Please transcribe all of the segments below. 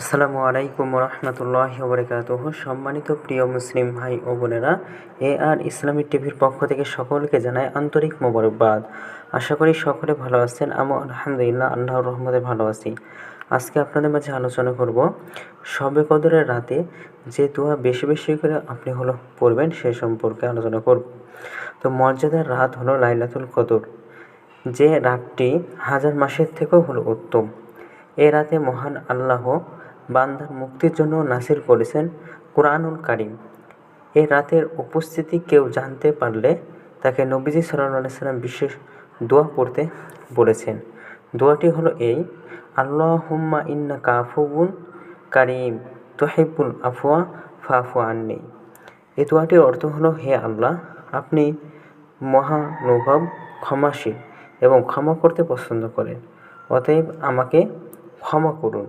আসসালামু আলাইকুম রহমতুল্লাহ বরকাত সম্মানিত প্রিয় মুসলিম ভাই ও বোনেরা, এ আর ইসলামী টিভির পক্ষ থেকে সকলকে জানায় আন্তরিক মোবারকবাদ। আশা করি সকলে ভালো আছেন আমি আলহামদুলিল্লাহ, আল্লাহর রহমতে ভালো আছি। আজকে আপনাদের মাঝে আলোচনা করব সবে কদরের রাতে যে দোয়া বেশি বেশি করে আপনি হলো পড়বেন সে সম্পর্কে আলোচনা করব। তো মর্যাদার রাত হলো লাইলাতুল কদর, যে রাতটি হাজার মাসের থেকেও হলো উত্তম। এ রাতে মহান আল্লাহ বান্দার মুক্তির জন্য নাসির করেছেন কোরআনুল কারিম। এ রাতের উপস্থিতি কেউ জানতে পারলে তাকে নবীজি সাল্লাহ সাল্লাম বিশেষ দোয়া পড়তে বলেছেন। দোয়াটি হলো এই আল্লাহ হুম্মা ইন্না কাফুবুন কারিম তোহেবুল আফওয়া ফাফু আননি। এই দোয়াটির অর্থ হলো, হে আল্লাহ, আপনি মহানুভব, ক্ষমাশীল এবং ক্ষমা করতে পছন্দ করেন। অতএব আমাকে ক্ষমা করুন।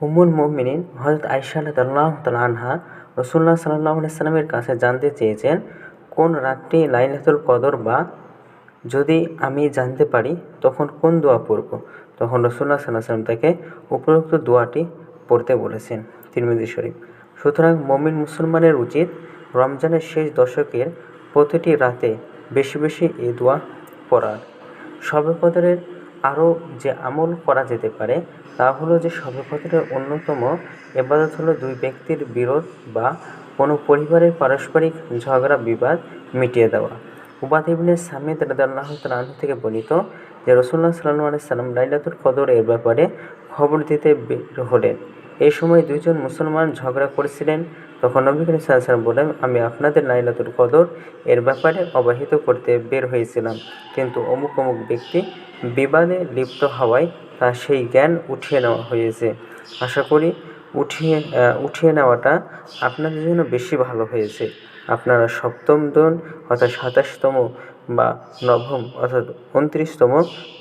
উম্মুল মুমিনিন হজরত আয়সা আল্লাহ আনহা রসুল্লাহ সাল্লাহ সাল্লামের কাছে জানতে চেয়েছেন, কোন রাতটি লাইলাতুল কদর বা যদি আমি জানতে পারি, তখন কোন দোয়া পড়ব? তখন রসুল্লাহ সাল্লাহ সাল্লাম তাকে উপরোক্ত দোয়াটি পড়তে বলেছেন, তিরমিজি শরীফ। সুতরাং মমিন মুসলমানের উচিত রমজানের শেষ দশকের প্রতিটি রাতে বেশি বেশি এই দোয়া পড়ার। সবে কদরের আরও যে আমল করা যেতে পারে, তা হলো যে সর্বপ্রথমের অন্যতম এবাদত হলো দুই ব্যক্তির বিরোধ বা কোনো পরিবারের পারস্পরিক ঝগড়া বিবাদ মিটিয়ে দেওয়া। উবাদ ইবনে সামিদ রাদাল্লাহ তালু থেকে বর্ণিত যে রসুল্লাহ সাল্লাহ সাল্লাম লাইলাতুল কদর এর ব্যাপারে খবর দিতে বের হলেন। এই সময় দুইজন মুসলমান ঝগড়া করেছিলেন। তখন নবী করিম সাল্লাম বলেন আমি আপনাদের লাইলাতুল কদর এর ব্যাপারে অবহিত করতে বের হয়েছিলাম। কিন্তু অমুক অমুক ব্যক্তি বিবাদে লিপ্ত হওয়ায় তা সেই জ্ঞান উঠিয়ে নেওয়া হয়েছে। আশা করি উঠিয়ে উঠিয়ে নেওয়াটা আপনাদের জন্য বেশি ভালো হয়েছে। আপনারা সপ্তম দিন অর্থাৎ সাতাশতম বা নবম অর্থাৎ উনত্রিশতম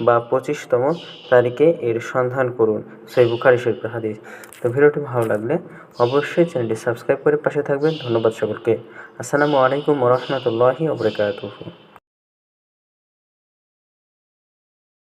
বা পঁচিশতম তারিখে এর সন্ধান করুন। সেই বুখারি শরীফের হাদিস। তো ভিডিওটি ভালো লাগলে অবশ্যই চ্যানেলটি সাবস্ক্রাইব করে পাশে থাকবেন। ধন্যবাদ সকলকে। আসসালামু আলাইকুম রহমতুল্লাহি ওবরাকাতুহু